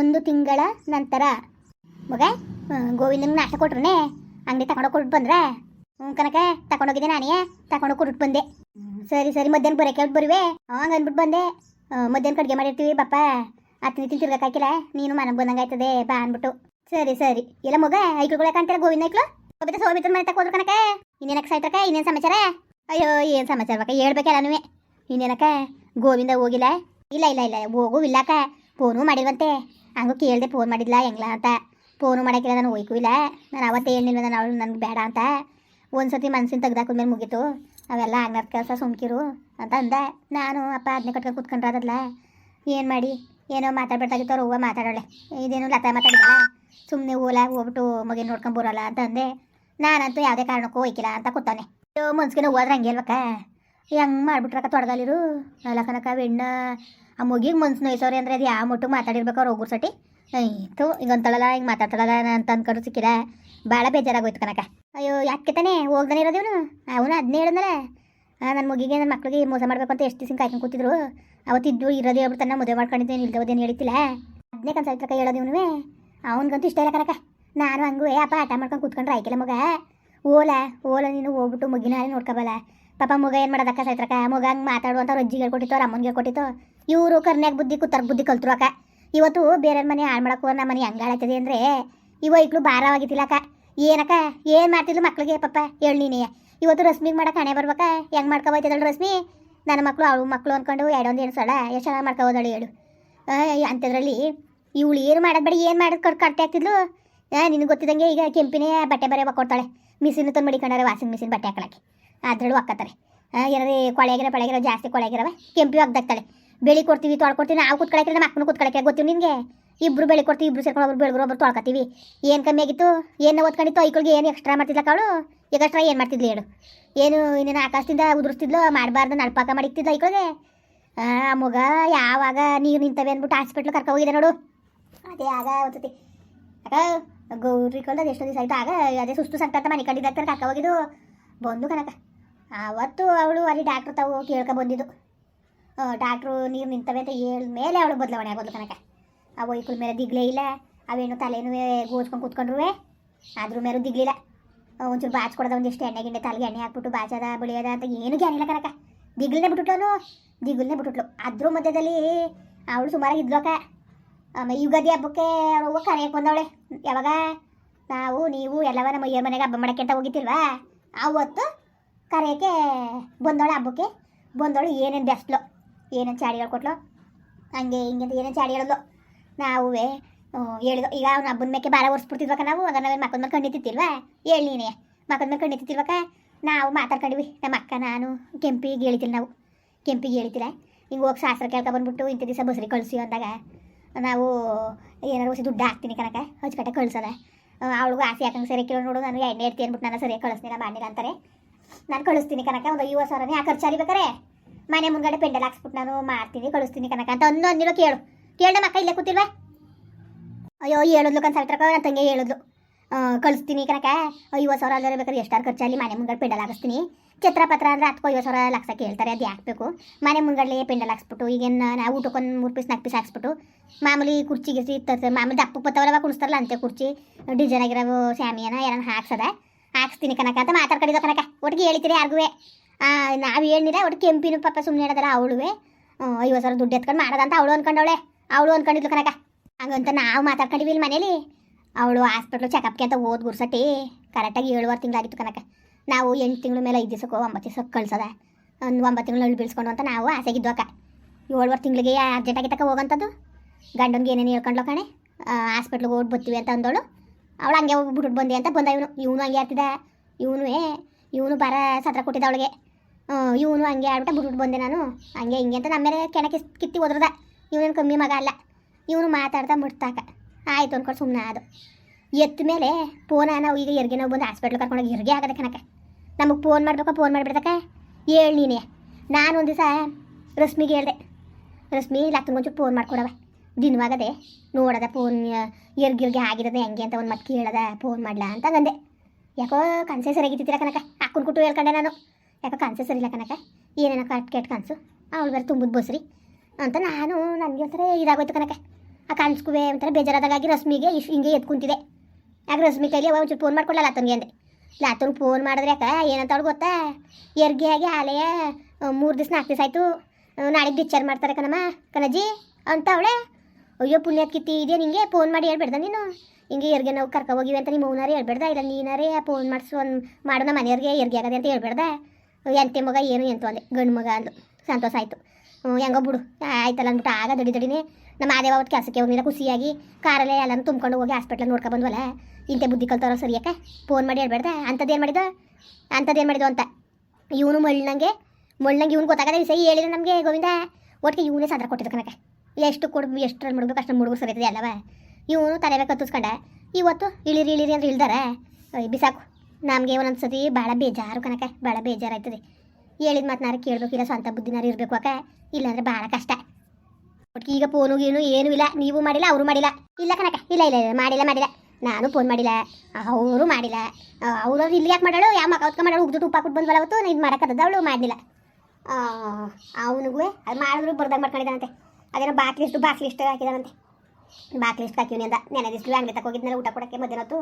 ಒಂದು ತಿಂಗಳ ನಂತರ. ಮಗ ಗೋವಿಂದನ ನಾಶ ಕೊಟ್ರನೆ, ಅಂಗಡಿ ತಗೊಂಡೋಗಿ ಕೊಟ್ಟು ಬಂದ್ರೆ? ಹ್ಞೂ ಕನಕ, ತಗೊಂಡೋಗಿದ್ದೆ ನಾನೇ, ತಗೊಂಡೋಗಿ ಕೊಟ್ಟು ಬಂದೆ. ಸರಿ ಸರಿ, ಮಧ್ಯಾಹ್ನ ಬರೋಕೆ ಹೇಳ್ಬಿಟ್ಟು ಬರುವೆ. ಹಂಗೆ ಅಂದ್ಬಿಟ್ಟು ಬಂದೆ. ಮಧ್ಯಾಹ್ನ ಕಡ್ಗೆ ಮಾಡಿರ್ತೀವಿ ಬಪ್ಪ ಹತ್ತು ನಿಂತು ತಿರ್ಗಕ್ಕಾಕಿಲ್ಲ ನೀನು ಮನೆಗೆ ಬಂದಂಗೆ ಆಯ್ತದೆ ಬಾ ಅಂದ್ಬಿಟ್ಟು. ಸರಿ ಸರಿ. ಇಲ್ಲ ಮಗ ಐಕ್ಳುಗಳ ಅಂತೀರ ಗೋವಿಂದ ಐಕ್ಳು? ಒಬ್ಬ ಸೋಬಿತ್ರ ಮನೆ ತಗೋದ್ರು ಕನಕ? ಇನ್ನೇನಕ್ಕೆ ಸಾಯ್ತ್ರಕ ಇನ್ನೇನು ಸಮಾಚಾರ? ಅಯ್ಯೋ, ಏನು ಸಮಾಚಾರ ಬಕ್ಕ ಹೇಳ್ಬೇಕಲ್ಲ ನೀವೇ. ಇನ್ನೇನಕ್ಕ, ಗೋವಿಂದ ಹೋಗಿಲ್ಲ? ಇಲ್ಲ ಇಲ್ಲ ಇಲ್ಲ ಹೋಗು ಇಲ್ಲಕ್ಕ ಫೋನು ಮಾಡಿಲ್ವಂತೆ. ಹಂಗೂ ಕೇಳಿದೆ ಫೋನ್ ಮಾಡಿದ್ಲ ಹೆಂಗ್ಲ ಅಂತ. ಫೋನು ಮಾಡೋಕ್ಕಿಲ್ಲ ನಾನು ಹೋಯ್ಕೂ ಇಲ್ಲ ನಾನು ಅವತ್ತೇ ಹೇಳಿಲ್ಲ ನಾನು ಅವಳು ನನಗೆ ಬೇಡ ಅಂತ. ಒಂದ್ಸತಿ ಮನ್ಸಿನ ತೆಗ್ದಾಕೊಂಡ್ಮೇಲೆ ಮುಗೀತು. ಅವೆಲ್ಲ ಹಂಗದ ಕೆಲಸ ಸುಮ್ಕಿರು ಅಂತ ಅಂದೆ. ನಾನು ಅಪ್ಪ ಅದನ್ನೇ ಕಟ್ಕೊಂಡು ಕುತ್ಕೊಂಡ್ರದಲ್ಲ ಏನು ಮಾಡಿ? ಏನೋ ಮಾತಾಡ್ಬೇಕಾಗಿತ್ತು ಹೂವು ಮಾತಾಡೋಳೆ. ಇದೇನು ಲತಾ ಮಾತಾಡಿದಲ್ಲ ಸುಮ್ಮನೆ ಓಲ ಹೋಗ್ಬಿಟ್ಟು ಮಗಿನ ನೋಡ್ಕೊಂಡು ಬರೋಲ್ಲ ಅಂತ ಅಂದೆ. ನಾನಂತೂ ಯಾವುದೇ ಕಾರಣಕ್ಕೂ ಹೋಯ್ಕಿಲ್ಲ ಅಂತ ಕೂತಾನೆ ಮನ್ಸ್ಕಿನ ಹೋದ್ರೆ ಹಂಗೆ ಇಲ್ವಕ್ಕ ಹೆಂಗೆ ಮಾಡ್ಬಿಟ್ರಕ್ಕ ತೊಡಗಲಿರು ಅಲ್ಲ ಕನಕ ಬೆಣ್ಣ ಆ ಮುಗಿಗೆ ಮನ್ಸು ನೋಯ್ಸೋರಿ ಅಂದರೆ ಅದು ಯಾವ ಮುಟ್ಟು ಮಾತಾಡಿರ್ಬೇಕು ಅವ್ರು ಹೋಗೋರು ಸಟಿ ಆಯ್ತು ಈಗ ಅಂತಳಲ್ಲ ಹಿಂಗೆ ಮಾತಾಡ್ತಾಳಲ್ಲ ಅಂತ ಅಂದ್ಕೊಂಡು ಸಿಕ್ಕಿದೆ. ಭಾಳ ಬೇಜಾರಾಗೋಯ್ತು ಕನಕ ಅಯ್ಯೋ, ಯಾಕೆ ತಾನೇ ಹೋಗ್ದಾನೆ ಇವನು. ಅವನು ಅದನ್ನೇ ಹೇಳಿದ್ನಲ್ಲ ನನ್ನ ಮುಗಿಗೆ ನನ್ನ ಮಕ್ಳಿಗೆ ಮೋಸ ಮಾಡ್ಬೇಕು ಅಂತ ಎಷ್ಟು ದಿವಸ ಕಾಯ್ಕೊಂಡು ಕೂತಿದ್ರು. ಅವತ್ತಿದ್ದು ಇರೋದು ತನ್ನ ಮದುವೆ ಮಾಡ್ಕೊಂಡಿದ್ದೇನೆ ಇಲ್ದೋದೇನು ಹೇಳ್ತಿಲ್ಲ ಅದನ್ನೇ ಹೇಳೋದು ಇವನು ಅವನಿಗಂತೂ ಇಷ್ಟ ಇಲ್ಲ ಕನಕ ನಾನು ಹಂಗೂ ಏ ಅಪ್ಪ ಆಟ ಮಾಡ್ಕೊಂಡು ಕೂತ್ಕೊಂಡ್ರೆ ಆಯ್ಕಿಲ್ಲ ಮಗ. ಓಲ ಓಲ, ನೀನು ಹೋಗ್ಬಿಟ್ಟು ಮುಗಿನ ನೋಡ್ಕೊಬಲ್ಲ. ಪಾಪ ಮಗ ಏನು ಮಾಡೋದಕ್ಕ ಸೈತ್ರಕ್ಕ ಮಗ ಹಂಗೆ ಮಾತಾಡು ಅಂತ ಅಜ್ಜಿಗೆ ಹೇಳ್ಕೊಟ್ಟಿತ್ತು, ಅವ್ರ ಅಮ್ಮನಿಗೆ ಹೇಳ್ಕೊಟ್ಟಿತ್ತು. ಇವರು ಕರ್ನ್ಯಾಗ ಬುದ್ಧಿ ಕುತ್ತರ್, ಬುದ್ಧಿ ಕಲ್ತ್ರು ಅಕ್ಕ ಇವತ್ತು ಬೇರೆ ಮನೆ ಹಾಳು ಮಾಡಕ್ಕೆ ನಮ್ಮ ಮನೆ ಹಂಗಾಳತ್ತದೆ ಅಂದರೆ ಇವ ಇಕ್ಳು ಭಾರವಾಗಿತ್ತಿಲ್ಲಕ್ಕ ಏನಕ್ಕ? ಏನು ಮಾಡ್ತಿದ್ಲು ಮಕ್ಳಿಗೆ ಪಪ್ಪ? ಹೇಳಿ ನೀನೇ. ಇವತ್ತು ರಶ್ಮಿಗೆ ಮಾಡಕ್ಕೆ ಹಣೆ ಬರ್ಬೇಕಾ ಹೆಂಗೆ ಮಾಡ್ಕೊಬೋಯ್ತದಳು ರಶ್ಮಿ? ನನ್ನ ಮಕ್ಕಳು ಅವಳು ಮಕ್ಕಳು ಅಂದ್ಕೊಂಡು ಎರಡೊಂದು ಏನು ಸಲ ಎಷ್ಟು ಚೆನ್ನಾಗಿ ಮಾಡ್ಕೊಬೋದಳು ಹೇಳು. ಅಂಥದ್ರಲ್ಲಿ ಇವಳು ಏನು ಮಾಡೋದು ಬೇಡ, ಏನು ಮಾಡೋದು ಕಟ್ ಕಟ್ಟಿ ಆಗ್ತಿದ್ಲು? ನಿನಗೆ ಗೊತ್ತಿದ್ದಂಗೆ ಈಗ ಕೆಂಪಿನೇ ಬಟ್ಟೆ ಬರೆ ಕೊಡ್ತಾಳೆ. ಮಿಷಿನ್ ತಂದು ಮಡಿಕೊಂಡಾರೆ ವಾಷಿಂಗ್ ಮಿಷಿನ್ ಬಟ್ಟೆ ಹಾಕೊಳಕ್ಕೆ ಅದ್ರಲ್ಲೂ ಹಾಕತ್ತಾರೆ. ಏನಾದ್ರೆ ಕೊಳೆಗಿರೋ, ಪಳೆಗಿರೋ, ಜಾಸ್ತಿ ಕೊಳೆಗಿರವ. ಕೆಂಪಿ ಒಗ್ದಾಕ್ತಾಳೆ ಬೆಳಿ ಕೊಡ್ತೀವಿ ತೊಳ್ಕೊಡ್ತೀವಿ ನಾವು ಕುತ್ಕೊಳಕ್ಕೆ ನಮ್ಮ ಮಕ್ಕಳು ಕೂತ್ಕೊಳಕ್ಕೆ ಗೊತ್ತೀವಿ ನಿನಗೆ ಇಬ್ರು ಬೆಳಿ ಕೊಡ್ತೀವಿ, ಇಬ್ರು ಸೇರ್ಕೊಂಡು ಒಬ್ರು ಬೆಳಗ್ರು ಒಬ್ರು ತೊಳ್ಕೊತೀವಿ. ಏನು ಕಮ್ಮಿ ಆಗಿತ್ತು? ಏನು ಓದ್ಕೊಂಡಿತ್ತು ಐಕಳಿಗೆ ಏನು ಎಕ್ಸ್ಟ್ರಾ ಮಾಡ್ತಿದ್ಲಕ್ಕ ಅವಳು? ಈಗ ಎಕ್ಸ್ಟ್ರಾ ಏನು ಮಾಡ್ತಿದ್ಲಿ ಹೇಳು? ಏನು ಇನ್ನೇನು ಆಕಾಶದಿಂದ ಉದುರಿಸ್ತಿದ್ಲು, ಮಾಡಬಾರ್ದು, ನಡ್ಪಾಕ ಮಾಡಿಕ್ತಿದ್ಲು ಐಕಳಿಗೆ? ಆ, ಮಗ ಯಾವಾಗ ನೀರು ನಿಂತವೆ ಅಂದ್ಬಿಟ್ಟು ಹಾಸ್ಪಿಟ್ಲ್ ಕರ್ಕೊ ಹೋಗಿದೆ ನೋಡು. ಅದೇ ಆಗ ಒಂದ್ಸತಿ. ಅಕ್ಕ, ಗೌರಿ ಕಳ್ದಾಗ ಎಷ್ಟೋ ದಿವಸ ಆಯ್ತು. ಆಗ ಅದೇ ಸುಸ್ತು ಸಂಕಟ ಮನೆ ಕಂಡಿದ್ದ ಕರ್ಕ ಹೋಗಿದ್ದು. ಬಂದು ಕನಕ ಅವತ್ತು ಅವಳು ಅಲ್ಲಿ ಡಾಕ್ಟ್ರ್ ತಾವು ಕೇಳ್ಕೊ ಬಂದಿದ್ದು. ಡಾಕ್ಟ್ರು ನೀರು ನಿಂತವೆ ಅಂತ ಹೇಳಿದ ಮೇಲೆ ಅವಳು ಬದಲಾವಣೆ ಆಗೋದು ಕನಕ ಆ ವೈಕುಲ್ ಮೇಲೆ ದಿಗ್ಲೇ ಇಲ್ಲ, ಅವೇನು ತಲೆನೂ ಗೋಚ್ಕೊಂಡು ಕೂತ್ಕೊಂಡ್ರು ಅದ್ರ ಮೇಲೂ ದಿಗ್ಲಿಲ್ಲ ಒಂಚೂರು ಬಾಚ್ ಕೊಡೋದ ಒಂದಿಷ್ಟು ಎಣ್ಣೆ ಗಿಣ್ಣೆ ತಲೆಗೆ ಎಣ್ಣೆ ಹಾಕ್ಬಿಟ್ಟು ಬಾಚದ, ಬಳಿಯೋದ ಅಂತ ಏನು ಜ್ಞಾನಿಲ್ಲ ಕನಕ ದಿಗ್ಲನ್ನೇ ಬಿಟ್ಬಿಟ್ಲು ದಿಗ್ಲನ್ನೇ ಬಿಟ್ಬಿಟ್ಲು ಅದ್ರ ಮಧ್ಯದಲ್ಲಿ ಅವಳು ಸುಮಾರಾಗಿ ಇದ್ಲೋಕ. ಆಮೇಲೆ ಯುಗಾದಿ ಹಬ್ಬಕ್ಕೆ ಅವ್ವ ಕರೆಯಕ್ಕೆ ಬಂದವಳೆ. ಯಾವಾಗ? ನಾವು, ನೀವು, ಎಲ್ಲವ ನಮ್ಮ ಮನೆಗೆ ಹಬ್ಬ ಮಾಡಕ್ಕೆ ಅಂತ ಹೋಗಿತ್ತಿಲ್ವಾ ಅವತ್ತು ಕರೆಯೋಕ್ಕೆ ಬಂದವಳೆ ಹಬ್ಬಕ್ಕೆ. ಬಂದವಳು ಏನೇನು ಬೆಸ್ಟ್ಲು ಏನೇನು ಚಾಡಿ ಹೇಳ್ಕೊಟ್ಲು ಹಂಗೆ ಹಿಂಗೆ ಏನೇನು ಚಾಡಿ ಹೇಳಿದ್ಲು ನಾವು ಹೇಳಿದ ಈಗ ಅವ್ನ ಹಬ್ಬದ ಮೇಲೆ ಭಾಳ ಒರ್ಸ್ಬಿಡ್ತಿದ್ವಕ್ಕ ನಾವು ಅದನ್ನ ನಾವೇನು ಮಕ್ಕಳ ಮೇಲೆ ಕಣ್ಣಿತ್ತಿಲ್ವಾ ಹೇಳಿ ಮಕ್ಕಳ ಮೇಲೆ ನಾವು ಮಾತಾಡ್ಕೊಂಡಿವಿ, ನಮ್ಮ ಅಕ್ಕ, ನಾನು, ಕೆಂಪಿಗೆ ಹೇಳಿತಿಲ್ಲ ನಾವು. ಕೆಂಪಿಗೆ ಹೇಳಿತಿಲ್ಲ ಹಿಂಗೆ ಹೋಗಿ ಶಾಸ್ತ್ರ ಕೇಳ್ಕೊ ಬಂದ್ಬಿಟ್ಟು ಇಂಥ ದಿವಸ ಬಸ್ರಿ ಕಳಿಸಿ ಅಂದಾಗ, ನಾವು ಏನಾರು ಹೊಸ ದುಡ್ಡು ಹಾಕ್ತೀನಿ ಕನಕ ಹಚ್ಕಟ್ಟೆ ಕಳ್ಸೋದ. ಅವಳಿಗೂ ಆಸೆ ಹಾಕಂಗೆ ಸರಿ ಕೇಳೋ ನೋಡು ನಾನು ಎಣ್ಣೆ ಇಡ್ತೀನಿ ಅಂದ್ಬಿಟ್ಟು ನಾನು ಸರಿಯಾಗಿ ಕಳಿಸ್ತೀನಿ ಮಾಡಿಲ್ಲ ಅಂತಾರೆ. ನಾನು ಕಳಿಸ್ತೀನಿ ಕನಕ ಒಂದು ಐವತ್ತು ಸಾವಿರನೇ ಆ ಖರ್ಚಾರಿ ಬೇಕಾರೆ ಮನೆ ಮುಂದ್ಗಡೆ ಪೆಂಡಲ್ ಹಾಕ್ಸ್ಬಿಟ್ಟು ನಾನು ಮಾಡ್ತೀನಿ, ಕಳಿಸ್ತೀನಿ ಕನಕ ಅಂತ ಒಂದು ಅಂದಿರೋ ಕೇಳು. ಕೇಳ ನಮ್ಮ ಅಕ್ಕ ಇಲ್ಲೇ ಕೂತಿಲ್ವಾ? ಅಯ್ಯೋ, ಹೇಳಿದ್ಲು ಕನ್ ಸಾವಿತ್ರಕ್ಕ ನನ್ನ ತಂಗೆ ಹೇಳಿದ್ಲು. ಕಳಿಸ್ತೀನಿ ಕನಕ ಐವತ್ತು ಸಾವಿರ ಅಲ್ಲಿ ಬೇಕಾದ್ರೆ ಎಷ್ಟಾರು ಖರ್ಚಲ್ಲಿ ಮನೆ ಮುಂದ್ಗಡೆ ಪೆಂಡಲ್ ಹಾಕಿಸ್ತೀನಿ. ಛತ್ರ ಪತ್ರ ಅಂದರೆ ಹತ್ತು ಐವತ್ತು ಸಾವಿರ ಲಕ್ಷ ಕೇಳ್ತಾರೆ ಅದು ಹಾಕ್ಬೇಕು ಮನೆ ಮುಂದ್ಗಡೆ ಪೆಂಡಲ್ ಹಾಕ್ಸ್ಬಿಟ್ಟು, ಈಗೇನು ನಾವು ಊಟಕ್ಕೊಂದು ಮೂರು ಪೀಸ್ ನಾಲ್ಕು ಪೀಸ್ ಹಾಕ್ಸ್ಬಿಟ್ಟು, ಮಾಮೂಲಿ ಕುರ್ಚಿ ಗಿರ್ಚಿ ಮಾಮೂಲಿ ದಪ್ಪಕ್ಕೆ ಬತ್ತವರವ ಕುಣಿಸ್ತಾರಲ್ಲ ಅಂತೆ ಕುರ್ಚಿ, ಡಿಸೈನ್ ಆಗಿರೋ ಸ್ಯಾಮಿಯನ ಏನಾರು ಹಾಕ್ಸದ? ಹಾಕ್ಸ್ತೀನಿ ಕನಕ ಅಂತ ಮಾತಾಡ್ಕೊಂಡಿದ್ದೋ ಕನಕ. ಒಟ್ಟಿಗೆ ಹೇಳ್ತೀರಿ ಯಾರಿಗೂ ನಾವು ಹೇಳಿರ ಒಟ್ಟು ಕೆಂಪಿನ ಪಾಪ ಸುಮ್ಮನೆ ಹೇಳೋದಲ್ಲ, ಅವಳುವೆ. ಐವತ್ತು ಸಾವಿರ ದುಡ್ಡು ಎತ್ಕೊಂಡು ಮಾಡೋದಂತ ಅವಳು ಅನ್ಕೊಂಡವಳೆ. ಅವಳು ಅನ್ಕೊಂಡಿದ್ಲು ಕನಕ ಹಂಗಂತ ನಾವು ಮಾತಾಡ್ಕೊಂಡಿವಿ ಇಲ್ಲಿ ಮನೇಲಿ. ಅವಳು ಹಾಸ್ಪಿಟ್ಲು ಚೆಕಪ್ಗೆ ಅಂತ ಓದ್ ಗುರ್ಸಟ್ಟಿ ಕರೆಕ್ಟಾಗಿ ಏಳುವರೆ ತಿಂಗಳಾಗಿತ್ತು ಕನಕ ನಾವು ಎಂಟು ತಿಂಗಳ ಮೇಲೆ ಐದು ದಿವಸಕ್ಕೋ ಒಂಬತ್ತು ದಿವಸಕ್ಕೆ ಕಳ್ಸೋದ. ಒಂದು ಒಂಬತ್ತು ತಿಂಗಳು ಹಳ್ಳಿ ಬೀಳ್ಸ್ಕೊಂಡು ಅಂತ ನಾವು ಆಸೆಗಿದ್ದು ಅಕ್ಕ. ಏಳುವರೆ ತಿಂಗಳಿಗೆ ಅರ್ಜೆಂಟಾಗಿ ತಕ ಹೋಗಂಥದ್ದು ಗಂಡನಿಗೆ ಏನೇನು ಹೇಳ್ಕೊಂಡ್ಲೋ ಕಣೆ? ಹಾಸ್ಪಿಟ್ಲಿಗೆ ಹೋಗಿ ಬರ್ತೀವಿ ಅಂತ ಅಂದೋಳು. ಅವಳು ಹಂಗೆ ಬಿಟ್ಬಿಟ್ಟು ಬಂದೆ ಅಂತ ಬಂದ ಇವನು. ಇವನು ಹಂಗೆ ಆಡ್ತಿದ್ದ. ಇವನು ಇವನು ಬರ ಸತ್ರ ಕೊಟ್ಟಿದ್ದ ಅವಳಿಗೆ. ಇವನು ಹಂಗೆ ಆಡ್ಬಿಟ್ಟು ಬಿಟ್ಬಿಟ್ಟು ಬಂದೆ ನಾನು. ಹಂಗೆ ಹಿಂಗೆ ಅಂತ ನಮ್ಮ ಮೇಲೆ ಕೆಣ ಕಿತ್ತಿ ಹೋದ್ರದ ಇವನೇನು ಕಮ್ಮಿ ಮಗ ಅಲ್ಲ. ಇವನು ಮಾತಾಡ್ತಾ ಮುಟ್ತಾಕ. ಆಯ್ತು ಅನ್ಕೊಂಡು ಸುಮ್ಮನೆ ಅದು ಎತ್ತ ಮೇಲೆ ಫೋನ ನಾವು ಈಗ ಎರ್ಗೆ ನಾವು ಬಂದು ಹಾಸ್ಪಿಟ್ಲ್ ಕರ್ಕೊಂಡೋಗಿ ಹೆರಿಗೆ ಆಗದೆ ಕಣಕ ನಮಗೆ ಫೋನ್ ಮಾಡ್ಬೇಕಾ, ಫೋನ್ ಮಾಡಿಬಿಡ್ದಕ್ಕ ಹೇಳಿ ನೀನೆ. ನಾನು ಒಂದು ದಿವಸ ರಶ್ಮಿಗೆ ಹೇಳ್ದೆ. ರಶ್ಮಿ ಲತ್ತಂಗೊಂಚು ಫೋನ್ ಮಾಡ್ಕೊಡವ. ದಿನವಾಗದೆ ನೋಡದ ಫೋನ್ ಎರ್ಗಿರ್ಗೆ ಆಗಿರೋದೆ ಹೆಂಗೆ ಅಂತ ಒಂದು ಮತ್ತೆ ಕೇಳದ ಫೋನ್ ಮಾಡ್ಲಾ ಅಂತ ಅಂದೆ. ಯಾಕೋ ಕನ್ಸೆ ಸರಿಯಾಗಿತ್ತಿರ ಕನಕ ಹಾಕೊಂಡು ಕುಟ್ಟು ಹೇಳ್ಕೊಂಡೆ ನಾನು. ಯಾಕೋ ಸರಿ ಸರಿಯಿಲ್ಲ ಕನಕ ಏನೇನೋ ಕಟ್ ಕೆಟ್ಟ ಕನಸು. ಅವಳು ಬೇರೆ ತುಂಬುದು ಬಸ್ರಿ. ಅಂತ ನಾನು, ನನಗೆ ಒಂಥರ ಇದಾಗೋಯ್ತು ಕನಕ ಆ ಕಾಣಿಸ್ಕುವೆ ಒಂಥರ ಬೇಜಾರಾದಾಗಿ ರಶ್ಮಿಗೆ ಇಶ್ ಹಿಂಗೆ ಎತ್ಕೊಂತಿದೆ ಆಗ ರಶ್ಮಿ ಕೈಲಿ ಒಂಚೂರು ಫೋನ್ ಮಾಡ್ಕೊಳ್ಳಲ್ಲ ಆತನಿಗೆ ಅಂದೆ. ಲಾತನ್ ಫೋನ್ ಮಾಡಿದ್ರೆ ಯಾಕ? ಏನಂತ ಅವಳು ಗೊತ್ತಾ? ಎರ್ಗೆ ಆಗಿ ಆಲೆಯ ಮೂರು ದಿವಸ ನಾಲ್ಕು ದಿವಸ ಆಯಿತು. ನಾಳೆಗೆ ಡಿಸ್ಚಾರ್ಜ್ ಮಾಡ್ತಾರೆ ಕಣಮ್ಮ ಕಣಜಿ ಅಂತ ಅವಳೆ. ಅಯ್ಯೋ ಪುಣ್ಯದ ಕಿತ್ತಿ ಇದೆಯಾ ನಿಂಗೆ? ಫೋನ್ ಮಾಡಿ ಹೇಳ್ಬೇಡ್ದ ನೀನು? ಹಿಂಗೆ ಎರ್ಗೆ ನಾವು ಕರ್ಕೊ ಹೋಗಿವಿ ಅಂತ ನಿಮ್ಮ ಮೌನಾರೇ ಹೇಳ್ಬೇಡ್ದ? ಇಲ್ಲ ನೀನಾರೇ ಫೋನ್ ಮಾಡಿಸು ಒಂದು ಮಾಡೋಣ ಮನೆಯವ್ರಿಗೆ ಎರ್ಗೆ ಆಗದೆ ಅಂತ ಹೇಳ್ಬೇಡ್ದ? ಎಂತೆ ಮಗ, ಏನು ಎಂತು ಅಂದೆ. ಗಂಡು ಮಗ ಅಂದು. ಸಂತೋಷ ಆಯಿತು. ಹೆಂಗೋ ಬಿಡು. ಆಯ್ತಲ್ಲ ಅಂದ್ಬಿಟ್ಟು ಆಗ ದಡಿ ದಡಿನೇ ನಮ್ಮ ಆದೇವ ಅವತ್ತು ಕೆಲಸಕ್ಕೆ ಹೋಗಿಲ್ಲ ಖುಷಿಯಾಗಿ ಕಾರಲ್ಲೇ ಎಲ್ಲನೂ ತುಂಬ್ಕೊಂಡು ಹೋಗಿ ಹಾಸ್ಪಿಟ್ಲಲ್ಲಿ ನೋಡ್ಕೊಂಡು ಬಂದ್ವಲ್ಲ? ಇಂತೆ ಬುದ್ಧಿ ಕಲ್ತವ್ರ ಸರಿಯಾಕ ಫೋನ್ ಮಾಡಿ ಹೇಳ್ಬೇಡ್ದ? ಅಂಥದ್ದೇನು ಮಾಡಿದ? ಅಂಥದ್ದೇನು ಮಾಡಿದ್ದು ಅಂತ. ಇವನು ಮಳ್ಳಂಗೆ ಮಳ್ಳಂಗೆ ಇವ್ನು ಗೊತ್ತಾಗದ ವಿಷಯ ಹೇಳಿದ್ರೆ ನಮಗೆ, ಗೋವಿಂದ. ಒಟ್ಟಿಗೆ ಇವನೇ ಸಾದ್ರ ಕೊಟ್ಟಿದ್ದು ಕನಕ ಎಷ್ಟು ಕೊಡ್ ಎಷ್ಟು ಮುಡುಗು ಅಷ್ಟು ಮುಡುಗು ಸರಿತದೆ ಅಲ್ಲವ? ಇವನು ತಲೆ ಬೇಕು ಕತ್ತಿಸ್ಕೊಂಡ, ಇವತ್ತು ಇಳಿರಿ ಇಳಿರಿ ಅಂದ್ರೆ ಇಳ್ದಾರ. ಬಿಸಾಕು. ನಮಗೆ ಒಂದೊಂದು ಸತಿ ಭಾಳ ಬೇಜಾರು ಕನಕ ಭಾಳ ಬೇಜಾರಾಯ್ತದೆ. ಹೇಳಿದ ಮಾತನಾರ ಕೇಳಬೇಕು ಇಲ್ಲ ಸ್ವಂತ ಬುದ್ಧಿನಾರು ಇರಬೇಕು ಅಕ್ಕ. ಇಲ್ಲಾಂದ್ರೆ ಭಾಳ ಕಷ್ಟ. ಒಟ್ಟಿಗೆ ಈಗ ಫೋನು ಗೀನು ಏನೂ ಇಲ್ಲ, ನೀವು ಮಾಡಿಲ್ಲ, ಅವರು ಮಾಡಿಲ್ಲ. ಇಲ್ಲ ಕನಕ ಇಲ್ಲ ಇಲ್ಲ ಇಲ್ಲ, ಮಾಡಿಲ್ಲ ಮಾಡಿಲ್ಲ. ನಾನು ಫೋನ್ ಮಾಡಿಲ್ಲ, ಅವರು ಮಾಡಿಲ್ಲ. ಅವರು ಇಲ್ಲಿ ಯಾಕೆ ಮಾಡಾಳು ಯಾವ ಮಕ್ಕ ಹೊತ್ಕೊಂಡು ಮಾಡಾಳು ಉಗ್ದು ತುಪ್ಪ ಹಾಕ್ಬಿಟ್ಟು ಬಂದ್ವಲ್ಲ ಅವತ್ತು? ಇದು ಮಾಡೋಕ್ಕದ ಅವಳು? ಮಾಡಲಿಲ್ಲ. ಅವನಿಗೂ ಅದು ಮಾಡಿದ್ರು ಬರ್ದಾಗ ಮಾಡ್ಕೊಂಡಿದ್ದಾನಂತೆ. ಅದೇನೋ ಬಾಕ್ ಇಷ್ಟು ಬಾಕ್ ಲಿಸ್ಟ್ ಹಾಕಿದಾನಂತೆ. ಬಾಕ್ ಲಿಸ್ಟ್ ಹಾಕಿವ್ನಿ ಅಂದ. ನೆನೆ ದಿವ್ಸ ಅಂಗಡಿ ತಕ ಹೋಗಿದ್ನಲ್ಲ, ಊಟ ಕೊಡೋಕ್ಕೆ ಮಧ್ಯಾಹ್ನ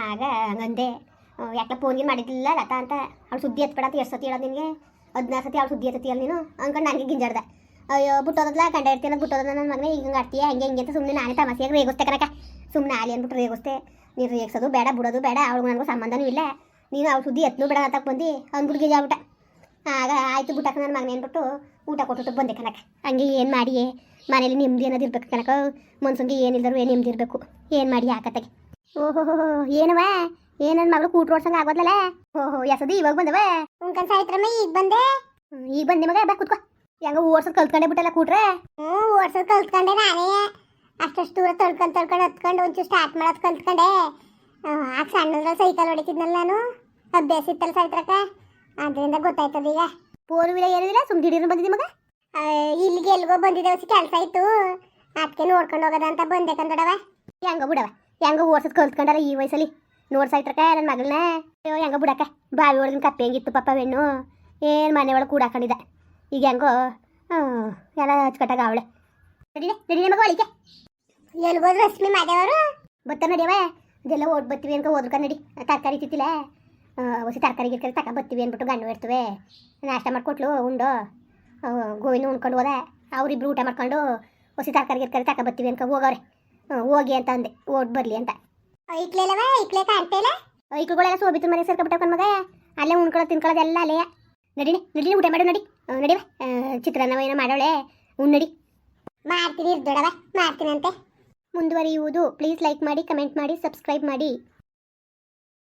ಆಗ ಹಂಗಂದೆ ಯಾಕೆ ಫೋನ್ಗೆ ಮಾಡಿದ್ಲಿಲ್ಲ ಲತಾ ಅಂತ ಅವ್ಳು ಸುದ್ದಿ ಎತ್ಬೇಡ ಅಂತ ಎಷ್ಟು ಸತಿ ಹೇಳೋದು ನಿನಗೆ? ಸತಿ ಅವಳು ಸುದ್ದಿ ಎತ್ತತಿ ನೀನು? ಅನ್ಕೊಂಡು ನನಗೆ ಗಿಂಜಾಡ್ದೆ. ಅಯ್ಯೋ, ಬಿಟ್ಟೋದಲ್ಲ, ಕಂಡ ಇರ್ತೀನಿ ಬಿಟ್ಟೋದ ನನ್ನ ಮಗನೇ ಹಿಂಗೆ ಆಡ್ತೀಯ? ಹಂಗೆ ಹಿಂಗೆ ಅಂತ ಸುಮ್ಮನೆ ನಾನೇ ತಮಾಸೆಯಾಗಿ ರೇಗಿಸ್ತೆ ಕನಕ ಸುಮ್ಮನೆ ಆಲಿ ಅಂದ್ಬಿಟ್ಟು ರೇಗಿಸ್ತೆ ನೀನು ರೇಗಿಸೋದು ಬೇಡ, ಬಿಡೋದು ಬೇಡ, ಅವ್ಳು ನನಗೂ ಸಂಬಂಧನೂ ಇಲ್ಲ. ನೀನು ಅವ್ಳು ಸುದ್ದಿ ಎತ್ತನೂ ಬೇಡ ಅಂತ ಬಂದು ಅಂದ್ಬಿಟ್ಟು ಗಿಜಾಬಿಟ್ಟ ಆಗ ಆಯ್ತು ಬಿಟ್ಟಕ್ಕ ನನ್ನ ಮಗನೇ ಅಂದ್ಬಿಟ್ಟು ಊಟ ಕೊಟ್ಟು ಬಂದೆ ಕನಕ ಹಂಗೆ ಏನು ಮಾಡಿ ಮನೇಲಿ ನೆಮ್ಮದಿ ಅನ್ನೋದು ಇರ್ಬೇಕು ಕನಕ ಮನ್ಸಂಗೆ ಏನಿಲ್ಲದ್ರು ಏನು ನೆಮ್ಮದಿ ಇರಬೇಕು ಏನು ಮಾಡಿ ಆಕತ್ತಾಗೆ ಓಹೋ ಏನವ ಏನ್ ಮಗಳು ಕೂಟ್ ರೋಡ್ಸಂಗ್ ಆಗೋದ್ಲಲ್ಲ ಓಹೋ ಎಸದಿ ಇವಾಗ ಬಂದವ? ಉಂಕನ್ ಸಾಯ್ತ್ರಮ್ಮ ಈಗ ಬಂದೆ. ಈಗ ಬಂದೆ ಮಗ ಬಾ ಕೂತ್ಕೋ. ಹೆಂಗ ಓಡ್ಸೋದ್ ಕಲ್ತ್ಕೊಂಡೆ ಬಿಟ್ಟಲ್ಲ ಕೂಟ್ರೆ? ಹ್ಞೂ ಓಡ್ಸೋದ್ ಕಲ್ತ್ಕೊಂಡೆ ನಾನೇ. ಅಷ್ಟಷ್ಟು ದೂರ ತಳ್ಕೊಂಡ್ ತಳ್ಕೊಂಡ್ ಹತ್ಕೊಂಡು ಒಂಚೂರು ಸ್ಟಾರ್ಟ್ ಮಾಡೋದು ಕಲ್ತ್ಕೊಂಡೆ. ಆ ಸಣ್ಣದ್ರ ಸೈಕಲ್ ಹೊಡಿತಿದ್ನಲ್ಲ ನಾನು. ಅಭ್ಯಾಸ ಇತ್ತಲ್ಲ ಸಾಯ್ತ್ರಕ್ಕ. ಅದರಿಂದ ಗೊತ್ತಾಯ್ತದ ಈಗ. ಪೋರ್ ವೀಲರ್ ಏನಿಲ್ಲ ಸುಮ್ ದಿಢೀರ್ ಬಂದಿದ್ದೆ ಮಗ ಇಲ್ಲಿಗೆ ಎಲ್ಗೋ ಬಂದಿದ್ದೆ ಹೊಸ ಕೆಲಸ ಆಯ್ತು. ಅದಕ್ಕೆ ನೋಡ್ಕೊಂಡು ಹೋಗದ ಅಂತ ಬಂದೆ ಕಂದಡವ ಹೆಂಗ ಬಿಡವ ಹೆಂಗ ಓಡ್ಸೋದ್ ಕಲ್ತ್ಕೊಂಡಾರ ಈ ವಯಸ್ಸಲ್ಲಿ. ನೋಡ್ಸಾಯ್ತ್ರಕ್ಕ ನನ್ನ ಮಗಳನ್ನ ಅಯ್ಯೋ, ಹೆಂಗ ಬಿಡಕ್ಕ. ಬಾವಿ ಒಳಗಿನ ಕಪ್ಪೆ ಹೆಂಗಿತ್ತು ಪಾಪ ಹೆಣ್ಣು ಏನು ಮನೆ ಒಳಗೆ ಕೂಡಾಕೊಂಡಿದ್ದೆ. ಈಗ ಹೆಂಗೋ ಎಲ್ಲ ಹಚ್ಕಟ್ಟಾಗ ಅವಳೆ. ನಡಿಲೆ ನಡಿಲೆ ಮಗ ಒಳಿಕೆ ಎಲ್ಗೋದ್ರು ರಶ್ಮಿ ಮಾದೇವರು? ಬತ್ತ ನಡಿಯವ? ಇದೆಲ್ಲ ಓಡ್ ಬತ್ತೀವಿ ಅನ್ಕೊ ಓದ್ಕ ನಡಿ. ತರಕಾರಿ ತಿತ್ತಿಲ್ಲ ಹೊಸ ತರಕಾರಿ ಗಿರ್ಕಾರಿ ತಕ ಬತ್ತೀವಿ ಅಂದ್ಬಿಟ್ಟು ಗಂಡು ಇರ್ತವೆ ನಾಷ್ಟ ಮಾಡ್ಕೊಟ್ಲು, ಉಂಡು. ಗೋವಿನ ಉಣ್ಕೊಂಡು ಹೋದ. ಅವರಿಬ್ರು ಊಟ ಮಾಡ್ಕೊಂಡು ಹೊಸ ತರಕಾರಿ ಗಿರ್ಕಾರಿ ತಕ ಬತ್ತೀವಿ ಅನ್ಕೊ ಹೋಗವ್ರೆ. ಹೋಗಿ ಅಂತ ಅಂದೆ. ಓಡ್ ಬರಲಿ ಅಂತ. ಐಕ್ಲೇಲವ ಐಕ್ಲೇ ಕಾಣ್ತಾ ಇಲ್ಲ ಐಕ್ಳುಗಳೆಲ್ಲ ಸೋಬಿತು ಮನೆ ಸೇರ್ಕೊಬಿಟ್ಟವ್ ಮಗ. ಅಲ್ಲೇ ಉಣ್ಕೊಳ್ಳೋದು ತಿನ್ಕೊಳ್ಳೋದೆಲ್ಲ ಅಲ್ಲೇ. ನಡಿನಿ ನಡಿನಿ ಊಟ ಮಾಡು ನಡಿ. ನಡಿವ ಚಿತ್ರಾನ್ನವ ಚಿತ್ರಾನ್ನ ಏನೋ ಮಾಡೋಳೆ. ಉಣ್ ನಡಿ. ಮಾಡ್ತೀನಿ ಇರ್ದೊಡವ ಮಾಡ್ತೀನಂತೆ ಮುಂದುವರಿಯುವುದು ಪ್ಲೀಸ್ ಲೈಕ್ ಮಾಡಿ ಕಮೆಂಟ್ ಮಾಡಿ ಸಬ್ಸ್ಕ್ರೈಬ್ ಮಾಡಿ.